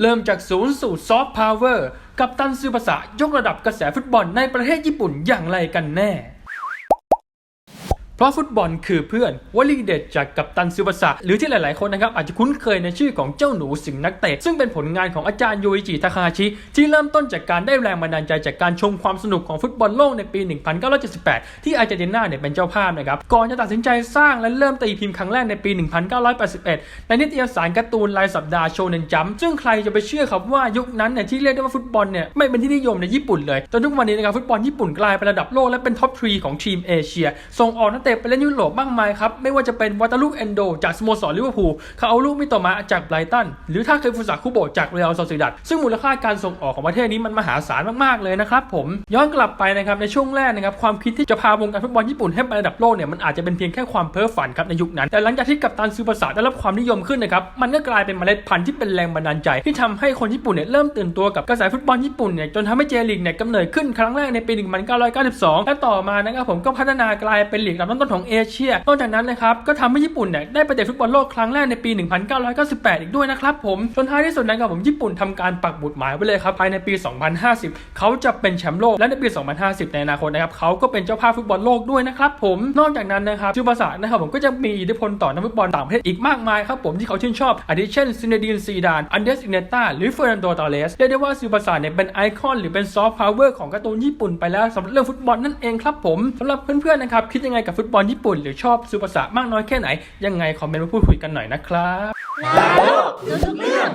เริ่มจากศูนย์สู่ซอฟต์พาวเวอร์กับตันซือภาษายกระดับกระแสฟุตบอลในประเทศญี่ปุ่นอย่างไรกันแน่ เพราะฟุตบอลคือเพื่อนวลีเด็ดจากกัปตันซูบาสะหรือที่หลาย ๆ คนนะครับอาจจะคุ้นเคยในชื่อของเจ้าหนูสิงห์นักเตะ ซึ่งเป็นผลงานของอาจารย์โยอิจิทาคาฮาชิ ที่เริ่มต้นจากการได้แรงบันดาลใจจากการชมความสนุกของฟุตบอลโลกในปี 1978 ที่อาร์เจนตินาเนี่ยเป็นเจ้าภาพนะครับ ก่อนจะตัดสินใจสร้างและเริ่มตีพิมพ์ครั้งแรกในปี 1981 ในนิตยสารการ์ตูนรายสัปดาห์โชเนนจัมซึ่งใครจะไปเชื่อครับว่ายุคนั้นเนี่ยที่เรียกได้ว่าฟุตบอลเนี่ยไม่เป็นที่นิยมในญี่ปุ่นเลยจนทุกวันนี้นะครับฟุตบอลญี่ปุ่นกลายเป็นระดับโลกและเป็นท็อปทรีของทีมเอเชียส่งออกนักเตะไปเล่นยุโรปมากมายครับ ไม่ว่าจะเป็นวัตาลุเอนโดจากสโมสรลิเวอร์พูลคาเอาลุมิโตมะจากไบรตัน หรือถ้าเคยฟุสาคุโบะจากเรอัลซอซิดัดซึ่งมูลค่าการส่งออกของประเทศนี้มันมหาศาลมากๆเลยนะครับผมย้อนกลับไปนะครับในช่วงแรกนะครับความคิดที่จะพาวงการฟุตบอลญี่ปุ่นให้ไประดับโลกเนี่ยมันอาจจะเป็นเพียงแค่ความเพ้อฝันครับในยุคนั้น แต่หลังจากที่กัปตันซูบาสะได้รับความนิยมขึ้นนะครับมันก็กลายเป็นเมล็ดพันธุ์ที่เป็นแรงบันดาลใจ ที่ทำให้คนญี่ปุ่นเนี่ยเริ่มตื่นตัวกับกระแสฟุตบอลญี่ปุ่นเนี่ยจนทำให้เจลีกเนี่ยกำเนิดขึ้นครั้งแรกในปี 1992และต่อมานะครับผมก็พัฒนากลายเป็นลีกลำต้นของเอเชียนอกจากนั้นนะครับก็ทำให้ญี่ปุ่นเนี่ยได้ไปเตะฟุตบอลโลกครั้งแรกในปี 1998 อีกด้วยนะครับผมจนท้ายที่สุดนะครับผมญี่ปุ่นทำการปักหมุดหมายไว้เลยครับภายในปี 2050 เขาจะเป็นแชมป์โลกและในปี 2050 ในอนาคตนะครับเขาก็เป็นเจ้าภาพฟุตบอลโลกด้วยนะครับผมนอกจากนั้นนะครับจูบาสะนะครับผมก็จะมีอิทธิพลต่อนักฟุตบอลต่างประเทศอีกมากมายครับผมที่เขาชื่นชอบอาทิเช่นซินเดดินซีดานอันเดสอินเนต้าหรือเฟอร์นันโดตอเรสเรียกได้ว่าซูบาสะเนี่ยเป็นไอคอนหรือเป็นซอฟต์พาวเวอร์ของการ์ตูนญี่ปุ่นไปแล้วสำหรับเรื่องฟุตบอลนั่นเองครับผมสำหรับเพื่อนๆนะครับคิดยังไงกับฟุตบอลญี่ปุ่นหรือชอบซูภาสามากน้อยแค่ไหน ยังไงคอมเมนต์มาพูดคุยกันหน่อยนะครับ นาโลกรู้ทุกเรื่อง